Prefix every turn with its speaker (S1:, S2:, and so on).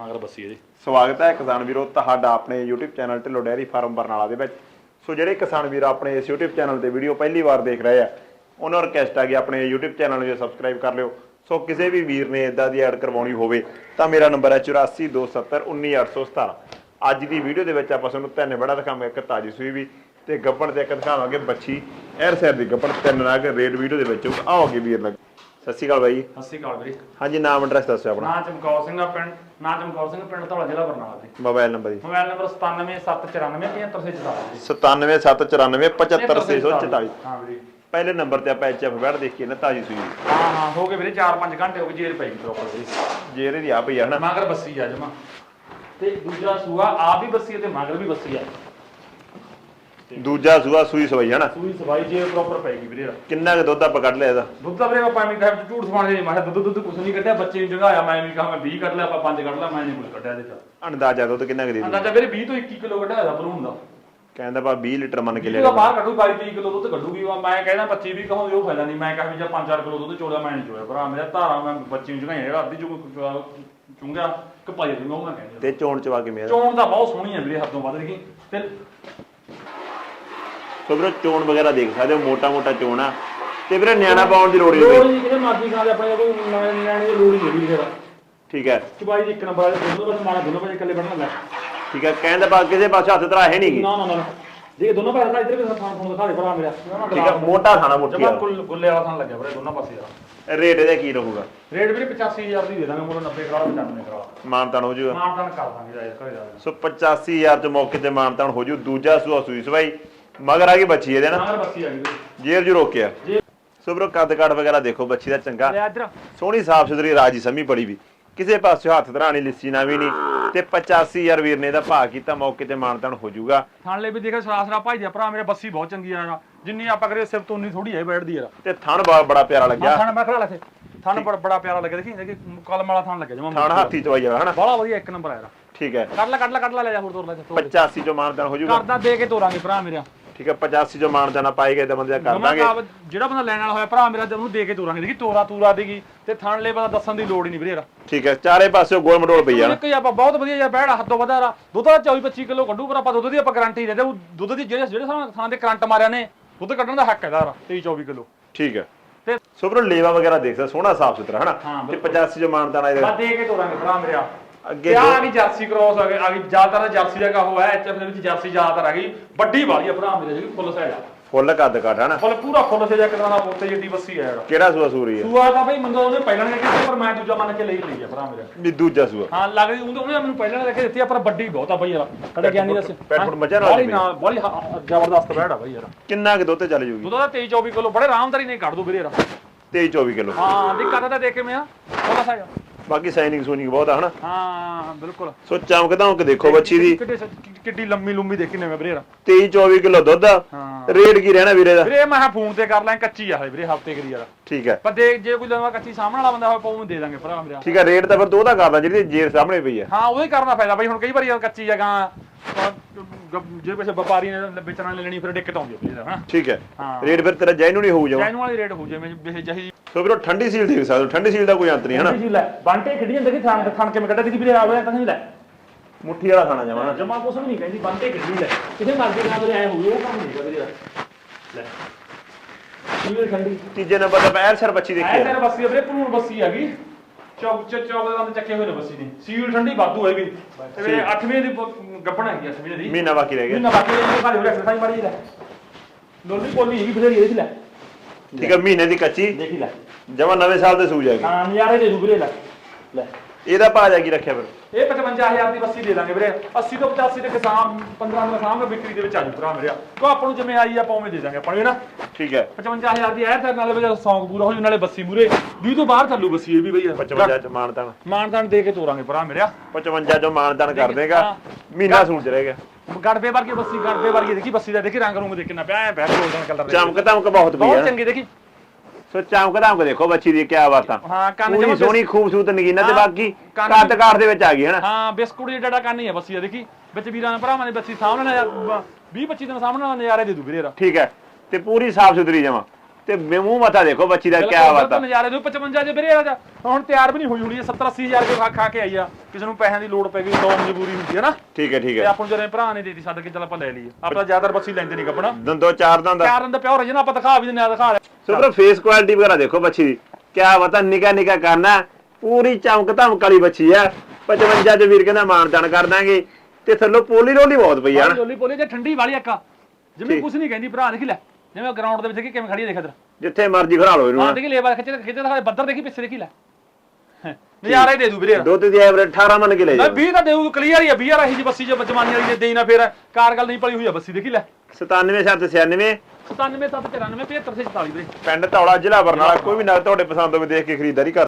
S1: ਮਗਰ ਬੱਸੀ ਇਹਦੀ
S2: ਸਵਾਗਤ ਹੈ ਕਿਸਾਨ ਵੀਰੋ, ਤੁਹਾਡਾ ਆਪਣੇ YouTube channel Dhillon dairy farm Barnala ਦੇ ਵਿੱਚ। ਸੋ ਜਿਹੜੇ ਕਿਸਾਨ ਵੀਰ ਆਪਣੇ ਇਸ YouTube ਚੈਨਲ ਤੇ ਵੀਡੀਓ ਪਹਿਲੀ ਵਾਰ ਦੇਖ ਰਹੇ ਆ, ਉਹਨਾਂ ਨੂੰ ਰਿਕਵੈਸਟ ਆ ਕਿ ਆਪਣੇ YouTube ਚੈਨਲ ਨੂੰ ਸਬਸਕ੍ਰਾਈਬ ਕਰ ਲਿਓ। ਸੋ ਕਿਸੇ ਵੀ ਵੀਰ ਨੇ ਇਦਾਂ ਦੀ ਐਡ ਕਰਵਾਉਣੀ ਹੋਵੇ, ਤਾਂ ਮੇਰਾ ਨੰਬਰ ਹੈ 8427191817 ਅੱਜ ਦੀ ਵੀਡੀਓ ਦੇ ਵਿੱਚ ਆਪਾਂ ਤੁਹਾਨੂੰ ਤਿੰਨ ਬੜਾ ਦਿਖਾਵਾਂਗੇ, ਇੱਕ ਤਾਜੀ ਸੂਈ ਵੀ ਤੇ ਗੱਬਣ ਤੇ ਇੱਕ ਦਿਖਾਵਾਂਗੇ ਬੱਚੀ। ਐਰ ਸੈਰ ਦੀ ਗੱਬਣ ਤਿੰਨ ਨਾਗ ਰੇਟ ਵੀਡੀਓ ਦੇ ਵਿੱਚ ਆਓਗੇ ਵੀਰ ਲੱਗ। ਸਤਿ ਸ਼੍ਰੀ ਅਕਾਲ ਬਾਈ।
S1: ਸਤਿ ਸ਼੍ਰੀ ਅਕਾਲ ਵੀਰੇ।
S2: ਹਾਂਜੀ ਨਾਮ ਐਡਰੈਸ ਦੱਸਿਓ ਆਪਣਾ।
S1: ਨਾਂ ਚਮਕੌਰ ਸਿੰਘ ਆ ਪਿੰਡ ਨਾਂ ਚਮਕੌਰ ਸਿੰਘ ਪਿੰਡ ਧੌਲਾ ਜ਼ਿਲ੍ਹਾ ਬਰਨਾਲਾ ਦੇ
S2: mobile number ji.
S1: Mobile number 9779475644
S2: 9774975644
S1: ਹਾਂ ਵੀਰੇ।
S2: ਪਹਿਲੇ ਨੰਬਰ ਤੇ ਆਪਾਂ ਐਚਐਫ ਬੈਠ ਦੇਖੀਏ ਨਾ ਤਾਜੀ ਸੂਈ।
S1: ਹਾਂ ਹਾਂ ਹੋ ਗਏ ਵੀਰੇ 4-5 ਘੰਟੇ ਹੋ ਗਏ ਜੇਰ ਪਈ ਪ੍ਰੋਪਰ ਵੀਰੇ।
S2: ਜੇਰੇ ਦੀ ਆ ਪਈ ਆ ਹਨਾ?
S1: ਮਗਰ ਬੱਸੀ ਆ ਜਮਾ। ਤੇ ਦੂਜਾ ਸੂਆ ਆ ਵੀ ਬੱਸੀ ਤੇ ਮਗਰ ਵੀ ਬੱਸੀ ਆ।
S2: ਦੂਜਾ ਸੂਆ ਸੂਈ ਸਵਈ ਹਨਾ?
S1: ਸੂਈ ਸਵਾਈ ਜੇ ਪ੍ਰੋਪਰ ਪੈਗੀ ਵੀਰੇ
S2: ਕਿੰਨਾ ਕੁ ਦੁੱਧ ਆਪਾਂ ਕੱਢ ਲਿਆ ਇਹਦਾ?
S1: ਦੁੱਧ ਤਾਂ ਵੀਰੇ ਆਪਾਂ ਐਵੇਂ ਕਹਾਂ ਝੂਠ ਸਮਾਣ ਦੇ ਮੈਂ ਕਿਹਾ ਦੁੱਧ ਦੁੱਧ ਕੁਛ ਨਹੀਂ ਕੱਢਿਆ ਬੱਚੇ ਨੂੰ ਜਗਾਇਆ ਮੈਂ ਵੀ ਕਹਾਂ ਮੈਂ 20 ਕੱਢ ਲਿਆ ਆਪਾਂ 5 ਕੱਢ ਲਿਆ ਮੈਂ ਨਹੀਂ ਕੁਝ ਕੱਢਿਆ ਇਹਦੇ ਚ।
S2: ਅੰਦਾਜ਼ਾ ਦੁੱਧ ਕਿੰਨਾ ਕੁ ਦੇ ਦੂ
S1: ਅੰਦਾਜ਼ਾ ਵੀਰੇ 20 ਤੋਂ 21 ਕਿਲੋ ਕੱਢਿਆ ਦਾ ਬਲੂਨ ਦਾ।
S2: ਕਹਿੰਦਾ ਪਾ 20 ਲੀਟਰ ਮੰਨ ਕੇ
S1: ਕਿਲੋ
S2: ਲਿਆ
S1: ਬਾਹਰ ਕੱਢੂ 22 23 ਕਿਲੋ ਦੁੱਧ ਕੱਢੂਗੀ ਮੈਂ ਕਹਿੰਦਾ 25 ਵੀ ਕਹੋ ਉਹ ਫਾਇਦਾ ਨਹੀਂ ਮੈਂ ਕਹਾਂ ਵੀ ਜੇ 5-4 ਕਿਲੋ ਦੁੱਧ ਚੋਲਿਆ ਮੈਂ ਨਹੀਂ ਚੋਲਿਆ ਭਰਾ ਮੇਰਾ ਧਾਰਾ ਮੈਂ ਬੱਚੀ ਨੂੰ ਜਗਾਇਆ ਜਿਹੜਾ ਅੱਧੀ ਚੁੰਗ ਚੁੰਗਾ ਕਪਾਈ ਦੇ ਉਹ ਮੈਂ ਕਹਿੰਦਾ।
S2: ਤੇ ਚੋਣ ਚਵਾ ਕੇ ਮੇਰਾ
S1: ਚੋਣ ਤਾਂ ਬਹੁਤ ਸੋਹਣੀ ਹੈ ਵੀਰੇ ਹੱਦੋਂ ਵੱਧ ਗਈ ਤੇ
S2: ਸੋ ਵੀਰੋ ਚੋਣ ਵਗੈਰਾ ਦੇਖ ਸਕਦੇ ਹੋ ਮੋਟਾ ਮੋਟਾ ਚੋਣ ਆ। ਤੇ ਵੀਰੇ ਨਿਆਣਾ ਪਾਉਣ ਦੀ ਲੋੜ ਨਹੀਂ।
S1: ਲੋੜ ਨਹੀਂ ਕਿਤੇ ਮਰਜ਼ੀ ਖਾ ਦੇ ਆਪਣੇ ਕੋਈ ਲੈਣ ਦੀ ਲੋੜ ਨਹੀਂ ਵੀਰੇ।
S2: ਠੀਕ ਹੈ।
S1: ਚੁਬਾਈ ਦੀ ਇੱਕ ਨੰਬਰ ਵਾਲੇ ਦੋਨੋਂ ਬਸ ਮਾਰੇ ਦੋਨੋਂ ਵਜੇ ਇਕੱਲੇ ਬਣਨ ਲੈ।
S2: ਠੀਕ ਹੈ ਕਹਿੰਦਾ ਪਾ ਕਿਸੇ ਪਾਸੇ ਹੱਥ ਤਰਾ ਹੈ ਨਹੀਂ। ਗੀ
S1: ਨਾ ਨਾ ਨਾ। ਜੇ ਦੋਨੋਂ ਪਾਸੇ ਦਾ ਇੱਧਰ ਵੀ ਥਾਂ ਫੋਨ ਦਿਖਾ ਦੇ ਭਰਾ ਮੇਰਾ।
S2: ਠੀਕ ਹੈ ਮੋਟਾ ਖਾਣਾ ਮੋਟੀ
S1: ਜਮਾ ਗੁੱਲੇ ਵਾਲਾ ਥਾਂ ਲੱਗਿਆ ਵੀਰੇ ਦੋਨੋਂ ਪਾਸੇ ਦਾ
S2: ਰੇਟ ਇਹਦਾ ਕੀ ਰਹੂਗਾ?
S1: ਰੇਟ ਵੀਰੇ 85000 ਦੀ ਦੇ ਦਾਂਗੇ ਮੋੜ 90 ਕਰਾ 95 ਕਰਾ
S2: ਮਾਨਤਾਨ ਹੋ ਜਾਊਗਾ
S1: ਮਾਨਤਾਨ ਕਰ ਦਾਂਗੇ ਜਾਇਜ਼ ਘਰੇ ਜਾ
S2: ਸੋ 85000 ਚ ਮੌਕੇ ਤੇ ਮਾਨਤਾਨ ਹੋ ਜੂ। ਦੂਜਾ ਸੂਆ ਸੂਈ ਸਵਾਈ। ਮਗਰ ਆ ਗਈ ਬੱਚੀ ਇਹਦੇ ਨਾ।
S1: ਨਾਗਰ ਬੱਸੀ ਆ ਗਈ ਵੀਰੇ।
S2: ਜੇਰ ਜੂ ਰੋਕਿਆ।
S1: ਜੇ
S2: ਸੋ ਵੀਰੋ ਕੱਦ ਕਾਠ ਵਗੈਰਾ ਦੇਖੋ ਬੱਚੀ ਦਾ ਚੰਗਾ।
S1: ਲੈ ਇੱਧਰ।
S2: ਸੋਹਣੀ ਸਾਫ਼ ਸੁਥਰੀ ਰਾਜੀ ਸਮੀ ਪੜੀ ਵੀ। ਕਿਸੇ ਪਾਸੇ ਹੱਥ ਧਰਾਣੀ ਲਿੱਸੀ ਨਾ ਵੀ ਨਹੀਂ। ਤੇ 85000 ਵੀਰ ਨੇ ਇਹਦਾ ਭਾਅ ਕੀਤਾ ਮੌਕੇ ਤੇ ਮਾਨਤਾਨ ਹੋ ਜਾਊਗਾ
S1: ਥਾਣਲੇ ਵੀ ਦੇਖਿਆ ਸਰਾਸਰਾ ਭਾਈ ਦਾ ਭਰਾ ਮੇਰੇ ਬੱਸੀ ਬਹੁਤ ਚੰਗੀ ਆ। ਜਿੰਨੀ ਆਪਾਂ ਕਰੀਏ ਸਿਫਤ ਤੋਂ ਉਨੀ ਥੋੜੀ ਹੈ ਬੈਠਦੀ ਯਾਰ
S2: ਤੇ ਥਣ ਬੜਾ ਬੜਾ ਪਿਆਰਾ ਲੱਗਿਆ।
S1: ਥਾਣ ਮੈਂ ਖੜਾ ਲੱਗੇ ਥਾਣ ਬੜਾ ਬੜਾ ਪਿਆਰਾ ਲੱਗਿਆ। ਦੇਖੀ ਦੇਖੀ ਕਲਮ ਵਾਲਾ ਥਾਣ ਲੱਗਿਆ ਜਮਾ
S2: ਥਣ ਹਾਥੀ ਚਵਾਈ ਜਾਵਾ ਹਨਾ?
S1: ਬੜਾ ਵਧੀਆ ਇੱਕ ਨੰਬਰ ਆ ਯਾਰ
S2: ਠੀਕ ਹੈ।
S1: ਕੱਢ ਲੈ ਕੱਢ ਲੈ ਕੱਢ ਲੈ ਲੈ ਜਾ ਹੋਰ ਤੋਰ ਲੈ ਤੋਰ ਲੈ।
S2: 85 ਚੋਂ ਮਾਨਤਾਨ ਹੋ ਜਾਊਗਾ
S1: ਕਰਦਾ ਦੇ ਕੇ ਤੋਰਾਂਗੇ ਭਰਾ ਮੇਰਾ
S2: ਠੀਕ ਹੈ 85 ਚੋਂ ਮਾਨਤਾਨ ਆ ਪਾਏਗਾ ਤਾਂ ਬੰਦੇ ਦਾ ਕਰ ਦਾਂਗੇ।
S1: ਕਾਬ- ਜਿਹੜਾ ਬੰਦਾ ਲੈਣ ਵਾਲਾ ਹੋਇਆ ਭਰਾ ਮੇਰਾ ਤੇ ਉਹਨੂੰ ਦੇ ਕੇ ਤੋਰਾਂਗੇ। ਦੇਖੀ ਤੋਰਾ ਤੂਰਾ ਦੇਗੀ ਤੇ ਥਾਣ ਲੈ ਬੰਦਾ ਦੱਸਣ ਦੀ ਲੋੜ ਹੀ ਨਹੀਂ ਵੀਰੇ ਯਾਰ
S2: ਠੀਕ ਹੈ ਚਾਰੇ ਪਾਸੇ ਗੋਲ ਮਟੋਲ ਪਈ ਜਾਣ
S1: ਇੱਕ ਹੀ ਆਪਾਂ ਬਹੁਤ ਵਧੀਆ ਯਾਰ ਬੈੜ ਹੱਦੋਂ ਵਧਾ ਦੁੱਧ ਦਾ 24 25 ਕਿਲੋ ਕੱਢੂ ਪਰ ਆਪਾਂ ਦੁੱਧ ਦੀ ਆਪਾਂ ਗਾਰੰਟੀ ਦਿੰਦੇ ਉਹ ਦੁੱਧ ਦੀ ਜਿਹੜੇ ਜਿਹੜੇ ਥਾਂ- ਥਾਂ ਦੇ ਕਰੰਟ ਮਾਰਿਆ ਨੇ ਦੁੱਧ ਕੱਢਣ ਦਾ ਹੱਕ ਹੈ ਦਾ 23 24 ਕਿਲੋ।
S2: ਠੀਕ ਹੈ।
S1: ਤੇ
S2: ਸੋ ਵੀਰੋ ਲੇਵਾ ਵਗੈਰਾ ਦੇਖ ਸਕਦੇ ਸੋਹਣਾ ਸਾਫ਼ ਸੁਥਰਾ ਹਨਾ? ਤੇ 85 ਚੋਂ ਮਾਨਤਾਨ ਆ
S1: ਬਾ
S2: ਇਹਦਾ
S1: ਦੇ ਕੇ ਤੋਰਾਂਗੇ ਭਰਾ ਮੇਰਾ।
S2: ਅੱਗੇ
S1: ਆ ਗਈ ਜਰਸੀ ਕ੍ਰੋਸ ਆ ਗਈ ਆ ਗਈ ਜ਼ਿਆਦਾਤਰ ਜਰਸੀ ਦਾ ਕਾ ਹੋਇਆ ਐਚਐਫ ਦੇ ਵਿੱਚ ਜਰਸੀ ਜ਼ਿਆਦਾਤਰ ਆ ਗਈ। ਵੱਡੀ ਵਾਲੀ ਆ ਭਰਾ ਮੇਰੇ ਜਿਹੜੀ ਫੁੱਲ ਸਾਈਡ ਆ।
S2: ਫੁੱਲ ਕੱਦ ਕਾਠ ਹਨਾ?
S1: ਫੁੱਲ ਪੂਰਾ ਫੁੱਲ ਸੇ ਜਾ ਕੇ ਦਾ ਪੋਤੇ ਜਿੱਡੀ ਬੱਸੀ ਆ ਯਾਰ
S2: ਕਿਹੜਾ ਸੂਆ ਸੂਰੀ ਹੈ
S1: ਸੂਆ ਤਾਂ ਬਈ ਮੰਦੋ ਉਹਨੇ ਪਹਿਲਾਂ ਨੇ ਕਿਹਾ ਪਰ ਮੈਂ ਦੂਜਾ ਮੰਨ ਕੇ ਲਈ ਲਈ ਆ ਭਰਾ ਮੇਰਾ।
S2: ਵੀ ਦੂਜਾ ਸੂਆ।
S1: ਹਾਂ ਲੱਗਦੀ ਉਹਨੇ ਉਹਨੇ ਮੈਨੂੰ ਪਹਿਲਾਂ ਲੈ ਕੇ ਦਿੱਤੀ ਆ ਪਰ ਵੱਡੀ ਬਹੁਤ ਆ ਬਈ ਯਾਰ। ਸਾਡੇ ਗਿਆਨੀ ਦੱਸ
S2: ਪੈਟ ਫੁੱਟ ਮੱਝਾਂ ਨਾਲ ਦੀ
S1: ਨਾ ਬਾਲੀ ਜ਼ਬਰਦਸਤ ਬੈੜ ਆ ਬਈ ਯਾਰ।
S2: ਕਿੰਨਾ ਕੁ ਦੁੱਧ ਤੇ ਚੱਲ ਜੂਗੀ?
S1: ਦੁੱਧ ਦਾ 23 24 ਕਿਲੋ ਬੜੇ ਆਰਾਮਦਾਰੀ ਨਹੀਂ ਕੱਢ ਦੂ ਵੀਰੇ ਯਾਰ
S2: 23 24 ਕਿਲੋ।
S1: ਹਾਂ ਦੀ ਕਰਦਾ ਦੇਖ ਕੇ ਮੈਂ ਆ। ਉਹਦਾ ਸਾਇਆ
S2: ਬਾਕੀ ਸਾਈਨਿੰਗ ਸੂਨਿੰਗ ਬਹੁਤ ਆ ਹਨਾ?
S1: ਹਾਂ ਬਿਲਕੁਲ।
S2: ਸੋ ਚਮਕ ਧਮਕ ਦੇਖੋ ਬੱਚੀ ਦੀ।
S1: ਕਿੱਡੀ ਕਿੱਡੀ ਲੰਮੀ ਲੰਮੀ ਦੇਖੀ ਨੇ ਮੈਂ ਵੀਰੇ ਯਾਰ
S2: 23 24 ਕਿਲੋ ਦੁੱਧ ਆ।
S1: ਹਾਂ।
S2: ਰੇਟ ਕੀ ਰਹਿਣਾ ਵੀਰੇ ਦਾ?
S1: ਵੀਰੇ ਮੈਂ ਕਿਹਾ ਫੋਨ ਤੇ ਕਰ ਲਾਂ ਕੱਚੀ ਆ ਹਲੇ ਵੀਰੇ ਹਫ਼ਤੇ ਕਰੀ ਯਾਰ
S2: ਠੀਕ ਹੈ
S1: ਪਰ ਦੇਖ ਜੇ ਕੋਈ ਲਵਾਂ ਕੱਚੀ ਸਾਹਮਣੇ ਵਾਲਾ ਬੰਦਾ ਹੋਵੇ ਪਾਉਂ ਦੇ ਦਾਂਗੇ ਭਰਾ ਮੇਰਾ।
S2: ਠੀਕ ਹੈ ਰੇਟ ਤਾਂ ਫਿਰ ਦੋ ਦਾ ਕਰਦਾ ਜਿਹੜੀ ਜੇਰ ਸਾਹਮਣੇ ਪਈ ਆ।
S1: ਹਾਂ ਉਹੀ ਕਰਨਾ ਫਾਇਦਾ ਬਈ ਹੁਣ ਕਈ ਵਾਰੀ ਯਾਰ ਕੱਚੀ ਜਗ੍ਹਾ ਜੇ ਕਿਸੇ ਵਪਾਰੀ ਨੇ ਵੇਚਣ ਲੈਣੀ ਫਿਰ ਦਿੱਕਤ ਆਉਂਦੀ ਹੈ ਵੀਰੇ ਹਨਾ?
S2: ਠੀਕ ਹੈ
S1: ਹਾਂ।
S2: ਰੇਟ ਫਿਰ ਤੇਰਾ ਜੈਨੂਨ ਹੀ ਹੋਊ ਜਾਵਾ
S1: ਜੈਨੂਅਲ ਵਾਲੀ ਰੇਟ ਹੋ ਜਿਵੇਂ ਇਹ ਜਹੀ
S2: ਸੋ ਵੀਰੋ ਠੰਡੀ ਸੀਲ ਦੇਖ ਸਕਦੇ ਹੋ। ਠੰਡੀ ਸੀਲ ਦਾ ਕੋਈ ਅੰਤ ਨਹੀਂ ਹਨਾ
S1: ਜੀ ਲੈ। ਬਾਂਟੇ ਖੜੀ ਜਾਂਦੇ ਕਿ ਥਣ ਥਣ ਕੇ ਮੈਂ ਕੱਢਿਆ ਦੀ ਵੀਰੇ ਆਵੇ ਤਾਂ ਨਹੀਂ ਲੈ।
S2: ਮੁੱਠੀ ਵਾਲਾ ਖਾਣਾ ਜਾਵਾ
S1: ਜਮਾ ਕੁਛ ਵੀ ਨਹੀਂ ਕਹਿੰਦੀ ਬਾਂਟੇ ਖੜੀ ਲੈ। ਕਿਸੇ ਮਰਜ਼ੀ ਨਾਲ ਵੀਰੇ ਐ ਹੋਊ ਉਹ ਕੰਮ ਨਹੀਂ ਵੀਰੇ ਲੈ। ਵੀਰੇ ਠੰਡੀ।
S2: ਤੀਜੇ ਨੰਬਰ ਤੇ ਪੈਰ ਸਰ ਬੱਚੀ ਦੇਖੀ
S1: ਐ
S2: ਆ
S1: ਤੇਰੇ ਬੱਸੀ ਆ ਵੀਰੇ ਭਰੂਣ ਬੱਸੀ ਹੈਗੀ। ਚੌਕ ਚ ਚੌਕ ਦੇ ਚੱਕੇ ਹੋਏ ਨੇ ਬੱਸੀ ਦੀ। ਸੀਲ ਠੰਡੀ ਵਾਧੂ ਹੈ ਵੀ ਤੇ ਵੀਰੇ 8ਵੀਂ ਦੀ ਗੱਪਣ ਹੈਗੀ 8ਵੀਂ ਦੀ।
S2: ਮਹੀਨਾ ਬਾਕੀ ਰਹਿ ਗਿਆ।
S1: ਮਹੀਨਾ ਬਾਕੀ ਇਹ ਘਰੇ ਹੋ ਰਿਹਾ ਐਕਸਰਸਾਈਜ਼ ਮਾਰੀ ਲੈ। ਲੋਲੀ ਪੋਲੀ ਹੈਗੀ ਬਥੇਰੀ ਇਹਦੀ ਲੈ।
S2: ਠੀਕ ਹੈ ਮਹੀਨੇ ਦੀ ਕੱਚੀ।
S1: ਦੇਖੀ ਲੈ।
S2: ਜਮਾ ਨਵੇਂ ਸਾਲ ਤੇ ਸੂ ਜਾਏਗੀ
S1: ਹਾਂ ਨਜ਼ਾਰੇ ਦੇ ਦੂ ਵੀਰੇ ਲੈ। ਲੈ।
S2: ਇਹਦਾ ਭਾਅ ਜਾ ਕੀ ਰੱਖਿਆ ਫਿਰ? ਇਹ
S1: ਇਹ 55000 ਦੀ ਬੱਸੀ ਦੇ ਦਾਂਗੇ ਵੀਰੇ। 80 ਤੋਂ 85 ਦੇ ਕਿਸਾਨ 15 ਨੂੰ ਸਾਹਮਣੇ ਵਿਕਰੀ ਦੇ ਵਿੱਚ ਆ ਜੂ ਭਰਾ ਮੇਰੇ। ਕੋ ਆਪਾਂ ਨੂੰ ਜਿਵੇਂ ਆਈ ਆਪਾਂ ਉਵੇਂ ਦੇ ਦਾਂਗੇ ਆਪਾਂ ਨੂੰ ਨਾ?
S2: ਠੀਕ ਹੈ।
S1: 55000 ਦੀ ਐ ਤੇ ਨਾਲੇ ਵਿੱਚ ਸੌਂਗ ਪੂਰਾ ਹੋ ਜੂ ਨਾਲੇ ਬੱਸੀ ਮੂਰੇ। 20 ਤੋਂ ਬਾਹਰ ਚੱਲੂ ਬੱਸੀ ਇਹ ਵੀ ਬਈ
S2: 55 ਚ ਮਾਨਤਾਨ।
S1: ਮਾਨਦਾਨ ਦੇ ਕੇ ਤੋਰਾਂਗੇ ਭਰਾ ਮੇਰਿਆ
S2: 55 ਚੋਂ ਮਾਨਤਾਨ ਕਰ ਦੇਗਾ। ਮਹੀਨਾ ਸੂਲ ਚ ਰਹਿ ਗਿਆ।
S1: ਗੜਬੇ ਵਰਗੀ ਬੱਸੀ ਗੜਬੇ ਵਰਗੀ ਦੇਖੀ ਬੱਸੀ ਦਾ ਦੇਖੀ ਰੰਗ ਰੂੰਗ ਦੇਖਣਾ ਪਿਆ ਐ ਬੈਠ ਗੋਲਡਨ ਕਲਰ
S2: ਚਮਕ ਧਮਕ ਬਹੁਤ ਪਈ
S1: ਬਹੁਤ ਚੰਗੀ ਦੇਖੀ।
S2: ਸੋ ਚਮਕ ਧਮਕ ਦੇਖੋ ਬੱਚੀ ਦੀ ਕਿਆ ਬਾਤਾਂ
S1: ਹਾਂ ਕੰਨ
S2: ਪੂਰੀ
S1: ਜਮਾ
S2: ਸੋਹਣੀ ਖੂਬਸੂਰਤ ਨਗੀਨਾ ਤੇ
S1: ਹਾਂ,
S2: ਬਾਕੀ
S1: ਕੰਨ
S2: ਕੱਦ ਕਾਰ ਦੇ ਵਿੱਚ ਆ ਗਈ ਹੈ ਨਾ
S1: ਹਾਂ ਬਿਸਕੁਟ ਜਿਹੜਾ ਕੰਨ ਹੀ ਆ ਬੱਸੀ ਆ ਦੇਖੀ। ਵਿੱਚ ਵੀਰਾਂ ਭਰਾਵਾਂ ਦੇ ਬੱਸੀ ਸਾਹਮਣੇ 20 25 ਦਿਨ ਸਾਹਮਣੇ ਨਜ਼ਾਰੇ ਦੇ ਦੂ ਵੀਰੇ ਰਾ
S2: ਠੀਕ ਹੈ ਤੇ ਪੂਰੀ ਸਾਫ਼ ਸੁਥਰੀ ਜਮਾ। ਤੇ ਮੂੰਹ ਮੱਥਾ ਦੇਖੋ ਬੱਚੀ ਦਾ ਕਿਆ ਬਾਤ ਆ
S1: ਨਜ਼ਾਰੇ ਦੇ 55 ਚ ਵੀਰੇ ਆ ਹੁਣ ਤਿਆਰ ਵੀ ਨਹੀਂ ਹੋਈ ਹੋਣੀ 70 80 ਹਜ਼ਾਰ ਰੁਪਏ ਖਾ ਖਾ ਕੇ ਆਈ ਆ। ਕਿਸੇ ਨੂੰ ਪੈਸਿਆਂ ਦੀ ਲੋੜ ਪੈ ਗਈ ਤਾਂ ਮਜਬੂਰੀ ਹੁੰਦੀ ਹੈ ਨਾ।
S2: ਠੀਕ ਹੈ ਠੀਕ
S1: ਤੇ
S2: ਹੈ
S1: ਆਪਾਂ ਨੂੰ ਜਿਹੜੇ ਭਰਾ ਨੇ ਦੇਤੀ ਛੱਡ ਕੇ ਚੱਲ ਆਪਾਂ ਲੈ ਲਈਏ। ਆਪਾਂ ਜ਼ਿਆਦਾਤਰ ਬੱਸੀ ਲੈਂਦੇ ਨਹੀਂ ਕੱਪੜਾ
S2: ਦੰਦੋ ਚਾਰ ਦੰਦ।
S1: ਚਾਰ ਰੰਦ ਪਿਓਰ ਜਨਾ ਆਪਾਂ ਦਿਖਾ ਵੀ ਦਿੰਦੇ ਆ ਦਿਖਾ ਲੈ
S2: ਸੋ ਬਰੋ ਫੇਸ ਕੁਆਲਿਟੀ ਵਗੈਰਾ ਦੇਖੋ ਬੱਚੀ ਦੀ। ਕਿਆ ਬਤਾ ਨਿਕਾ ਨਿਕਾ ਕਰਨਾ। ਪੂਰੀ ਚਮਕ ਧਮਕ ਵਾਲੀ ਬੱਚੀ ਆ। 55 ਚ ਵੀਰ ਕਹਿੰਦਾ ਮਾਨ ਤਾਨ ਕਰ ਦਾਂਗੇ। ਤੇ ਥੱਲੋਂ ਪੋਲੀ ਰੋਲੀ ਬਹੁਤ ਪਈ ਆ ਨਾ।
S1: ਜੋਲੀ ਪੋਲੀ ਜੇ ਠੰਡੀ ਵਾਲੀ ਅੱਕਾ ਜਿਵੇਂ
S2: ਠੀਕ।
S1: ਕੁਝ ਨਹੀਂ ਕਹਿੰਦੀ ਭਰਾ ਦੇਖ ਲੈ। ਜਿਵੇਂ ਗਰਾਊਂਡ ਦੇ ਵਿੱਚ ਦੇਖੀ ਕਿਵੇਂ ਖੜੀ ਹੈ ਦੇਖ ਇਧਰ।
S2: ਜਿੱਥੇ ਮਰਜ਼ੀ ਖੜਾ ਲਓ ਇਹਨੂੰ
S1: ਹਾਂ। ਦੇਖੀ ਲੇਵਾ ਖਿੱਚੇ ਖਿੱਚੇ ਦਿਖਾ ਬੱਦਰ ਦੇਖੀ ਪਿੱਛੇ ਦੇਖੀ ਲੈ। ਨਜ਼ਾਰਾ ਹੀ ਦੇ ਦੂ ਵੀਰੇ।
S2: ਦੁੱਧ ਦੀ ਐਵਰੇਜ 18 ਮੰਨ ਕੇ ਲੈ ਜਾ
S1: 20 ਤਾਂ ਦੇਊ ਕਲੀਅਰ ਹੀ ਆ 20 ਰਹੀ ਜੀ ਬੱਸੀ ਜੋ ਜਮਾਨੀ ਵਾਲੀ ਦੇ ਦੇਈ ਨਾ ਫੇਰ ਕਾਰਗਲ ਨਹੀਂ ਪਲੀ ਹੋਈ ਆ ਬੱਸੀ ਦੇਖੀ ਲੈ।
S2: 97 7 96
S1: 97 7 94 75 44 ਵੀਰੇ।
S2: ਪਿੰਡ ਧੌਲਾ ਜ਼ਿਲ੍ਹਾ ਬਰਨਾਲਾ ਕੋਈ ਵੀ ਨਗ ਤੁਹਾਡੇ ਪਸੰਦ ਹੋਵੇ ਦੇਖ ਕੇ ਖਰੀਦਦਾਰੀ ਕਰ